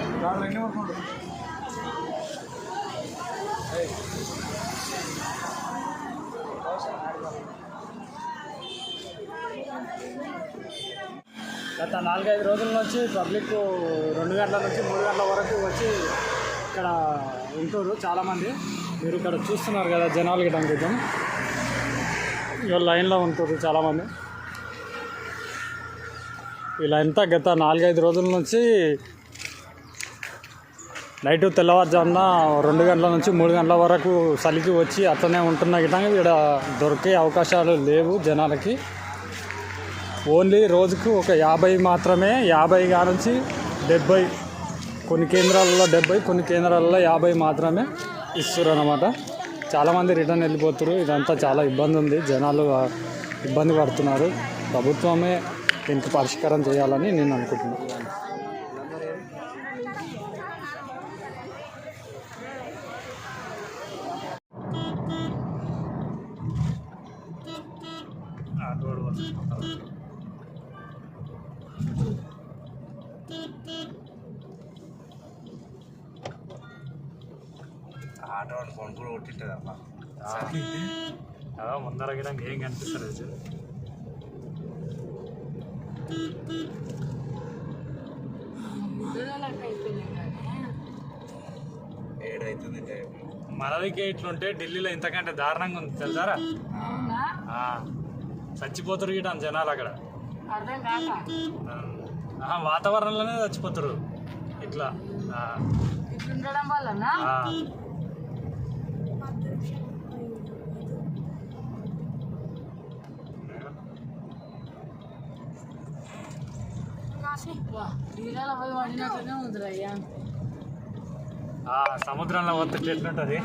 ఎన్ని వరకు ఉంటుంది గత నాలుగైదు రోజుల నుంచి పబ్లిక్ రెండు గంటల నుంచి మూడు గంటల వరకు వచ్చి ఇక్కడ ఉంటారు చాలామంది. మీరు ఇక్కడ చూస్తున్నారు కదా జనాలు గిట్ట క్రితం ఇవాళ లైన్లో ఉంటారు చాలామంది. వీళ్ళంతా గత నాలుగైదు రోజుల నుంచి నైట్ తెల్లవారుజామున రెండు గంటల నుంచి మూడు గంటల వరకు చలికి వచ్చి అట్లనే ఉంటున్న విధంగా ఇక్కడ దొరికే అవకాశాలు లేవు జనాలకి. ఓన్లీ రోజుకు ఒక యాభై మాత్రమే యాభై నుంచి డెబ్బై కొన్ని కేంద్రాలలో డెబ్బై కొన్ని కేంద్రాలలో యాభై మాత్రమే ఇస్తారు అనమాట చాలామంది రిటర్న్ వెళ్ళిపోతారు ఇదంతా చాలా ఇబ్బంది ఉంది. జనాలు ఇబ్బంది పడుతున్నారు. ప్రభుత్వమే దీనికి పరిష్కారం చేయాలని నేను అనుకుంటున్నాను ఆటో వాడు ఫోన్ కూడా కొట్టింటుంది అమ్మా ముందర గిట్ట ఏం కనిపిస్తలేదు ఏడైతుంది టైం మనదికే ఇట్లుంటే ఢిల్లీలో ఇంతకంటే దారుణంగా ఉంది తెలుసారా? ఆ, చచ్చిపోతారు గిట జనాలు అక్కడ. వాతావరణంలోనే చచ్చిపోతారు ఇట్లా వలన సముద్రంలో ఒత్తిడి ఎట్లుంటుంది?